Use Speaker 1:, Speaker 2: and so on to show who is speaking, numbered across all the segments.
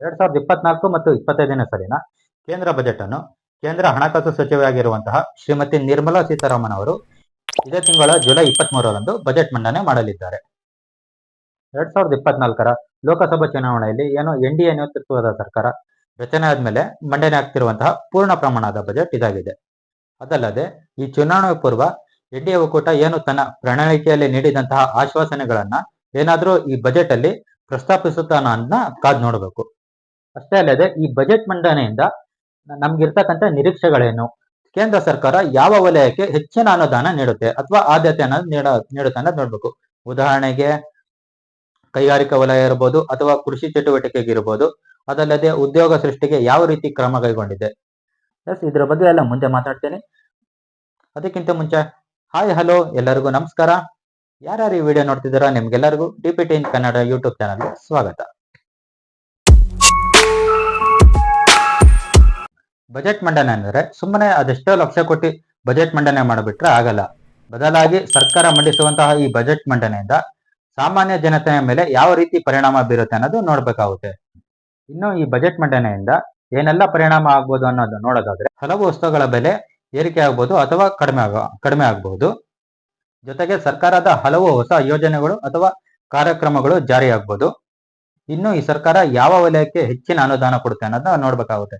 Speaker 1: ಎರಡ್ ಸಾವಿರದ ಇಪ್ಪತ್ನಾಲ್ಕು ಮತ್ತು ಇಪ್ಪತ್ತೈದನೇ ಸಾಲಿನ ಕೇಂದ್ರ ಬಜೆಟ್ ಅನ್ನು ಕೇಂದ್ರ ಹಣಕಾಸು ಸಚಿವೆಯಾಗಿರುವಂತಹ ಶ್ರೀಮತಿ ನಿರ್ಮಲಾ ಸೀತಾರಾಮನ್ ಅವರು ಇದೇ ತಿಂಗಳ ಜುಲೈ ಇಪ್ಪತ್ತ್ ಮೂರರಂದು ಬಜೆಟ್ ಮಂಡನೆ ಮಾಡಲಿದ್ದಾರೆ. ಎರಡ್ ಸಾವಿರದ ಇಪ್ಪತ್ನಾಲ್ಕರ ಲೋಕಸಭಾ ಚುನಾವಣೆಯಲ್ಲಿ ಏನು ಎನ್ ಡಿ ಎ ನೇತೃತ್ವದ ಸರ್ಕಾರ ರಚನೆ ಆದ್ಮೇಲೆ ಮಂಡನೆ ಆಗ್ತಿರುವಂತಹ ಪೂರ್ಣ ಪ್ರಮಾಣದ ಬಜೆಟ್ ಇದಾಗಿದೆ. ಅದಲ್ಲದೆ ಈ ಚುನಾವಣೆ ಪೂರ್ವ ಎನ್ ಡಿ ಎ ಒಕ್ಕೂಟ ಏನು ತನ್ನ ಪ್ರಣಾಳಿಕೆಯಲ್ಲಿ ನೀಡಿದಂತಹ ಆಶ್ವಾಸನೆಗಳನ್ನ ಏನಾದ್ರೂ ಈ ಬಜೆಟ್ ಅಲ್ಲಿ ಪ್ರಸ್ತಾಪಿಸುತ್ತಾನ ಅಂತ ಕಾದ್ ನೋಡಬೇಕು. ಅಷ್ಟೇ ಅಲ್ಲದೆ ಈ ಬಜೆಟ್ ಮಂಡನೆಯಿಂದ ನಮ್ಗಿರ್ತಕ್ಕಂಥ ನಿರೀಕ್ಷೆಗಳೇನು? ಕೇಂದ್ರ ಸರ್ಕಾರ ಯಾವ ವಲಯಕ್ಕೆ ಹೆಚ್ಚಿನ ಅನುದಾನ ನೀಡುತ್ತೆ ಅಥವಾ ಆದ್ಯತೆಯನ್ನು ನೀಡ ನೀಡುತ್ತೆ ಅನ್ನೋದು ನೋಡ್ಬೇಕು. ಉದಾಹರಣೆಗೆ ಕೈಗಾರಿಕಾ ವಲಯ ಇರ್ಬೋದು ಅಥವಾ ಕೃಷಿ ಚಟುವಟಿಕೆಗೆ ಇರ್ಬೋದು ಅದಲ್ಲದೆ ಉದ್ಯೋಗ ಸೃಷ್ಟಿಗೆ ಯಾವ ರೀತಿ ಕ್ರಮ ಕೈಗೊಂಡಿದೆ. ಎಸ್ ಇದ್ರ ಬಗ್ಗೆ ಎಲ್ಲ ಮುಂದೆ ಮಾತಾಡ್ತೇನೆ. ಅದಕ್ಕಿಂತ ಮುಂಚೆ, ಹಾಯ್, ಹಲೋ, ಎಲ್ಲರಿಗೂ ನಮಸ್ಕಾರ. ಯಾರ್ಯಾರು ಈ ವಿಡಿಯೋ ನೋಡ್ತಿದ್ದೀರಾ? ನಿಮ್ಗೆಲ್ಲರಿಗೂ D P T in Kannada YouTube ಚಾನಲ್ಗೆ ಸ್ವಾಗತ. ಬಜೆಟ್ ಮಂಡನೆ ಅಂದರೆ ಸುಮ್ಮನೆ ಅದೆಷ್ಟೋ ಲಕ್ಷ ಕೋಟಿ ಬಜೆಟ್ ಮಂಡನೆ ಮಾಡಿಬಿಟ್ರೆ ಆಗಲ್ಲ. ಬದಲಾಗಿ ಸರ್ಕಾರ ಮಂಡಿಸುವಂತಹ ಈ ಬಜೆಟ್ ಮಂಡನೆಯಿಂದ ಸಾಮಾನ್ಯ ಜನತೆಯ ಮೇಲೆ ಯಾವ ರೀತಿ ಪರಿಣಾಮ ಬೀರುತ್ತೆ ಅನ್ನೋದು ನೋಡ್ಬೇಕಾಗುತ್ತೆ. ಇನ್ನು ಈ ಬಜೆಟ್ ಮಂಡನೆಯಿಂದ ಏನೆಲ್ಲ ಪರಿಣಾಮ ಆಗ್ಬೋದು ಅನ್ನೋದು ನೋಡೋದಾದ್ರೆ ಹಲವು ವಸ್ತುಗಳ ಬೆಲೆ ಏರಿಕೆ ಆಗ್ಬೋದು ಅಥವಾ ಕಡಿಮೆ ಆಗ, ಕಡಿಮೆ ಆಗಬಹುದು ಜೊತೆಗೆ ಸರ್ಕಾರದ ಹಲವು ಹೊಸ ಯೋಜನೆಗಳು ಅಥವಾ ಕಾರ್ಯಕ್ರಮಗಳು ಜಾರಿಯಾಗ್ಬೋದು. ಇನ್ನು ಈ ಸರ್ಕಾರ ಯಾವ ವಲಯಕ್ಕೆ ಹೆಚ್ಚಿನ ಅನುದಾನ ಕೊಡುತ್ತೆ ಅನ್ನೋದನ್ನ ನೋಡ್ಬೇಕಾಗುತ್ತೆ.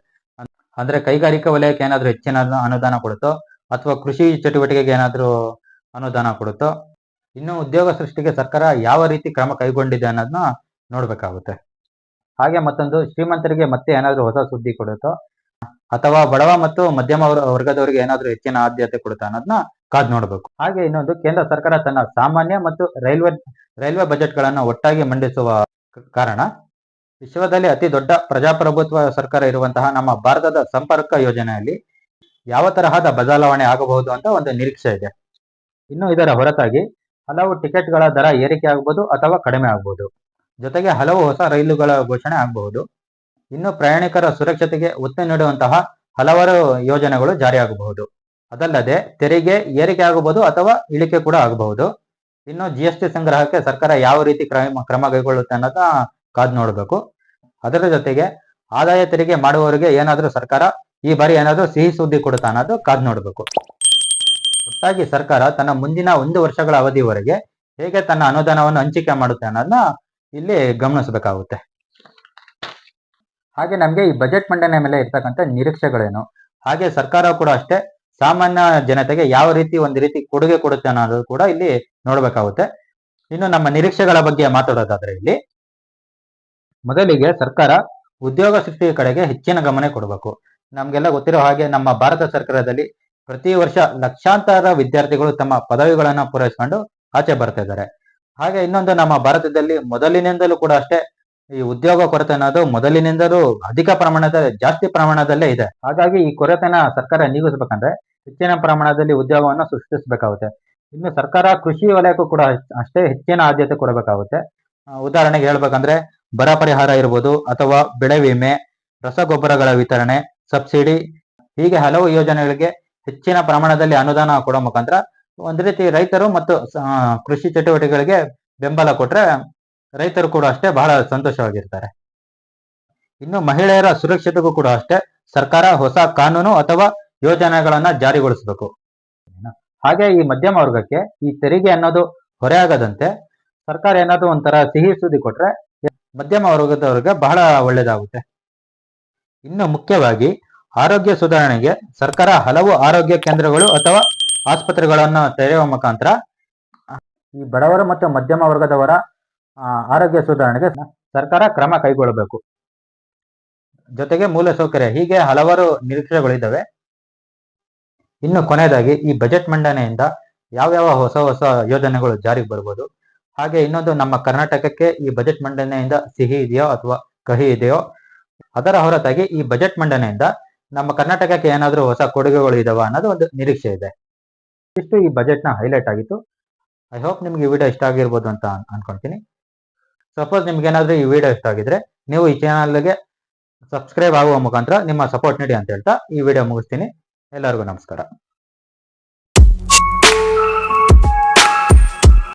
Speaker 1: ಅಂದ್ರೆ ಕೈಗಾರಿಕಾ ವಲಯಕ್ಕೆ ಏನಾದ್ರು ಹೆಚ್ಚಿನ ಅನುದಾನ ಕೊಡುತ್ತೋ, ಅಥವಾ ಕೃಷಿ ಚಟುವಟಿಕೆಗೆ ಏನಾದ್ರು ಅನುದಾನ ಕೊಡುತ್ತೋ, ಇನ್ನು ಉದ್ಯೋಗ ಸೃಷ್ಟಿಗೆ ಸರ್ಕಾರ ಯಾವ ರೀತಿ ಕ್ರಮ ಕೈಗೊಂಡಿದೆ ಅನ್ನೋದನ್ನ ನೋಡ್ಬೇಕಾಗುತ್ತೆ. ಹಾಗೆ ಮತ್ತೊಂದು, ಶ್ರೀಮಂತರಿಗೆ ಮತ್ತೆ ಏನಾದ್ರು ಹೊಸ ಸುದ್ದಿ ಕೊಡುತ್ತೋ, ಅಥವಾ ಬಡವ ಮತ್ತು ಮಧ್ಯಮ ವರ್- ವರ್ಗದವರಿಗೆ ಏನಾದ್ರು ಹೆಚ್ಚಿನ ಆದ್ಯತೆ ಕೊಡುತ್ತಾ ಅನ್ನೋದನ್ನ ಕಾದ್ ನೋಡಬೇಕು. ಹಾಗೆ ಇನ್ನೊಂದು, ಕೇಂದ್ರ ಸರ್ಕಾರ ತನ್ನ ಸಾಮಾನ್ಯ ಮತ್ತು ರೈಲ್ವೆ ರೈಲ್ವೆ ಬಜೆಟ್ಗಳನ್ನು ಒಟ್ಟಾಗಿ ಮಂಡಿಸುವ ಕಾರಣ ವಿಶ್ವದಲ್ಲಿ ಅತಿ ದೊಡ್ಡ ಪ್ರಜಾಪ್ರಭುತ್ವ ಸರ್ಕಾರ ಇರುವಂತಹ ನಮ್ಮ ಭಾರತದ ಸಂಪರ್ಕ ಯೋಜನೆಯಲ್ಲಿ ಯಾವ ತರಹದ ಬದಲಾವಣೆ ಆಗಬಹುದು ಅಂತ ಒಂದು ನಿರೀಕ್ಷೆ ಇದೆ. ಇನ್ನು ಇದರ ಹೊರತಾಗಿ ಹಲವು ಟಿಕೆಟ್ಗಳ ದರ ಏರಿಕೆ ಆಗಬಹುದು ಅಥವಾ ಕಡಿಮೆ ಆಗಬಹುದು ಜೊತೆಗೆ ಹಲವು ಹೊಸ ರೈಲುಗಳ ಘೋಷಣೆ ಆಗಬಹುದು. ಇನ್ನು ಪ್ರಯಾಣಿಕರ ಸುರಕ್ಷತೆಗೆ ಒತ್ತು ನೀಡುವಂತಹ ಹಲವಾರು ಯೋಜನೆಗಳು ಜಾರಿಯಾಗಬಹುದು ಅದಲ್ಲದೆ ತೆರಿಗೆ ಏರಿಕೆ ಆಗಬಹುದು ಅಥವಾ ಇಳಿಕೆ ಕೂಡ ಆಗಬಹುದು. ಇನ್ನು ಜಿ ಸಂಗ್ರಹಕ್ಕೆ ಸರ್ಕಾರ ಯಾವ ರೀತಿ ಕ್ರಮ ಕ್ರಮ ಕೈಗೊಳ್ಳುತ್ತೆ ಅನ್ನೋದ ಕಾದ್ ನೋಡಬೇಕು. ಅದರ ಜೊತೆಗೆ ಆದಾಯ ತೆರಿಗೆ ಮಾಡುವವರಿಗೆ ಏನಾದ್ರೂ ಸರ್ಕಾರ ಈ ಬಾರಿ ಏನಾದರೂ ಸಿಹಿ ಸುದ್ದಿ ಕೊಡುತ್ತಾ ಅನ್ನೋದು ಕಾದ್ ನೋಡಬೇಕು. ಒಟ್ಟಾಗಿ ಸರ್ಕಾರ ತನ್ನ ಮುಂದಿನ ಒಂದು ವರ್ಷಗಳ ಅವಧಿವರೆಗೆ ಹೇಗೆ ತನ್ನ ಅನುದಾನವನ್ನು ಹಂಚಿಕೆ ಮಾಡುತ್ತೆ ಅನ್ನೋದನ್ನ ಇಲ್ಲಿ ಗಮನಿಸಬೇಕಾಗುತ್ತೆ. ಹಾಗೆ ನಮಗೆ ಈ ಬಜೆಟ್ ಮಂಡನೆ ಮೇಲೆ ಇರ್ತಕ್ಕಂಥ ನಿರೀಕ್ಷೆಗಳೇನು? ಹಾಗೆ ಸರ್ಕಾರ ಕೂಡ ಅಷ್ಟೇ ಸಾಮಾನ್ಯ ಜನತೆಗೆ ಯಾವ ರೀತಿ ಒಂದು ರೀತಿ ಕೊಡುಗೆ ಕೊಡುತ್ತೆ ಅನ್ನೋದು ಕೂಡ ಇಲ್ಲಿ ನೋಡ್ಬೇಕಾಗುತ್ತೆ. ಇನ್ನು ನಮ್ಮ ನಿರೀಕ್ಷೆಗಳ ಬಗ್ಗೆ ಮಾತಾಡೋದಾದ್ರೆ ಇಲ್ಲಿ ಮೊದಲಿಗೆ ಸರ್ಕಾರ ಉದ್ಯೋಗ ಸೃಷ್ಟಿಯ ಕಡೆಗೆ ಹೆಚ್ಚಿನ ಗಮನ ಕೊಡಬೇಕು. ನಮಗೆಲ್ಲ ಗೊತ್ತಿರೋ ಹಾಗೆ ನಮ್ಮ ಭಾರತ ಸರ್ಕಾರದಲ್ಲಿ ಪ್ರತಿ ವರ್ಷ ಲಕ್ಷಾಂತರ ವಿದ್ಯಾರ್ಥಿಗಳು ತಮ್ಮ ಪದವಿಗಳನ್ನ ಪೂರೈಸಿಕೊಂಡು ಆಚೆ ಬರ್ತಾ ಇದ್ದಾರೆ. ಹಾಗೆ ಇನ್ನೊಂದು ನಮ್ಮ ಭಾರತದಲ್ಲಿ ಮೊದಲಿನಿಂದಲೂ ಕೂಡ ಅಷ್ಟೇ ಈ ಉದ್ಯೋಗ ಕೊರತೆ ಅನ್ನೋದು ಮೊದಲಿನಿಂದಲೂ ಅಧಿಕ ಪ್ರಮಾಣದ ಜಾಸ್ತಿ ಪ್ರಮಾಣದಲ್ಲೇ ಇದೆ. ಹಾಗಾಗಿ ಈ ಕೊರತೆನ ಸರ್ಕಾರ ನೀಗಿಸ್ಬೇಕಂದ್ರೆ ಹೆಚ್ಚಿನ ಪ್ರಮಾಣದಲ್ಲಿ ಉದ್ಯೋಗವನ್ನು ಸೃಷ್ಟಿಸಬೇಕಾಗುತ್ತೆ. ಇನ್ನು ಸರ್ಕಾರ ಕೃಷಿ ವಲಯಕ್ಕೂ ಕೂಡ ಅಷ್ಟೇ ಹೆಚ್ಚಿನ ಆದ್ಯತೆ ಕೊಡಬೇಕಾಗುತ್ತೆ. ಉದಾಹರಣೆಗೆ ಹೇಳ್ಬೇಕಂದ್ರೆ ಬರ ಪರಿಹಾರ ಇರ್ಬೋದು ಅಥವಾ ಬೆಳೆ ವಿಮೆ, ರಸಗೊಬ್ಬರಗಳ ವಿತರಣೆ, ಸಬ್ಸಿಡಿ, ಹೀಗೆ ಹಲವು ಯೋಜನೆಗಳಿಗೆ ಹೆಚ್ಚಿನ ಪ್ರಮಾಣದಲ್ಲಿ ಅನುದಾನ ಕೊಡೋ ಮುಖಾಂತರ ಒಂದ್ ರೀತಿ ರೈತರು ಮತ್ತು ಕೃಷಿ ಚಟುವಟಿಕೆಗಳಿಗೆ ಬೆಂಬಲ ಕೊಟ್ರೆ ರೈತರು ಕೂಡ ಅಷ್ಟೇ ಬಹಳ ಸಂತೋಷವಾಗಿರ್ತಾರೆ. ಇನ್ನು ಮಹಿಳೆಯರ ಸುರಕ್ಷತೆಗೂ ಕೂಡ ಅಷ್ಟೇ ಸರ್ಕಾರ ಹೊಸ ಕಾನೂನು ಅಥವಾ ಯೋಜನೆಗಳನ್ನ ಜಾರಿಗೊಳಿಸಬೇಕು. ಹಾಗೆ ಈ ಮಧ್ಯಮ ವರ್ಗಕ್ಕೆ ಈ ತೆರಿಗೆ ಅನ್ನೋದು ಹೊರೆಯಾಗದಂತೆ ಸರ್ಕಾರ ಏನಾದ್ರು ಒಂಥರ ಸಿಹಿ ಸುದ್ದಿ ಕೊಟ್ರೆ ಮಧ್ಯಮ ವರ್ಗದವರಿಗೆ ಬಹಳ ಒಳ್ಳೇದಾಗುತ್ತೆ. ಇನ್ನು ಮುಖ್ಯವಾಗಿ ಆರೋಗ್ಯ ಸುಧಾರಣೆಗೆ ಸರ್ಕಾರ ಹಲವು ಆರೋಗ್ಯ ಕೇಂದ್ರಗಳು ಅಥವಾ ಆಸ್ಪತ್ರೆಗಳನ್ನು ತೆರೆಯುವ ಮುಖಾಂತರ ಈ ಬಡವರು ಮತ್ತು ಮಧ್ಯಮ ವರ್ಗದವರ ಆರೋಗ್ಯ ಸುಧಾರಣೆಗೆ ಸರ್ಕಾರ ಕ್ರಮ ಕೈಗೊಳ್ಳಬೇಕು. ಜೊತೆಗೆ ಮೂಲಸೌಕರ್ಯ ಹೀಗೆ ಹಲವಾರು ನಿರೀಕ್ಷೆಗಳಿದ್ದಾವೆ. ಇನ್ನು ಕೊನೆಯದಾಗಿ ಈ ಬಜೆಟ್ ಮಂಡನೆಯಿಂದ ಯಾವ್ಯಾವ ಹೊಸ ಹೊಸ ಯೋಜನೆಗಳು ಜಾರಿಗೆ ಬರ್ಬೋದು? ಹಾಗೆ ಇನ್ನೊಂದು ನಮ್ಮ ಕರ್ನಾಟಕಕ್ಕೆ ಈ ಬಜೆಟ್ ಮಂಡನೆಯಿಂದ ಸಿಹಿ ಇದೆಯೋ ಅಥವಾ ಕಹಿ ಇದೆಯೋ, ಅದರ ಹೊರತಾಗಿ ಈ ಬಜೆಟ್ ಮಂಡನೆಯಿಂದ ನಮ್ಮ ಕರ್ನಾಟಕಕ್ಕೆ ಏನಾದರೂ ಹೊಸ ಕೊಡುಗೆಗಳು ಇದಾವ ಅನ್ನೋದು ಒಂದು ನಿರೀಕ್ಷೆ ಇದೆ. ಇಷ್ಟು ಈ ಬಜೆಟ್ನ ಹೈಲೈಟ್ ಆಗಿತ್ತು. ಐ ಹೋಪ್ ನಿಮ್ಗೆ ಈ ವಿಡಿಯೋ ಇಷ್ಟ ಆಗಿರ್ಬೋದು ಅಂತ ಅನ್- ಅನ್ಕೊಂತೀನಿ. ಸಪೋಸ್ ನಿಮ್ಗೆ ಏನಾದರೂ ಈ ವಿಡಿಯೋ ಇಷ್ಟ ಆಗಿದ್ರೆ ನೀವು ಈ ಚಾನಲ್ಗೆ ಸಬ್ಸ್ಕ್ರೈಬ್ ಆಗುವ ಮುಖಾಂತರ ನಿಮ್ಮ ಸಪೋರ್ಟ್ ನೀಡಿ ಅಂತ ಹೇಳ್ತಾ ಈ ವಿಡಿಯೋ ಮುಗಿಸ್ತೀನಿ. ಎಲ್ಲರಿಗೂ ನಮಸ್ಕಾರ.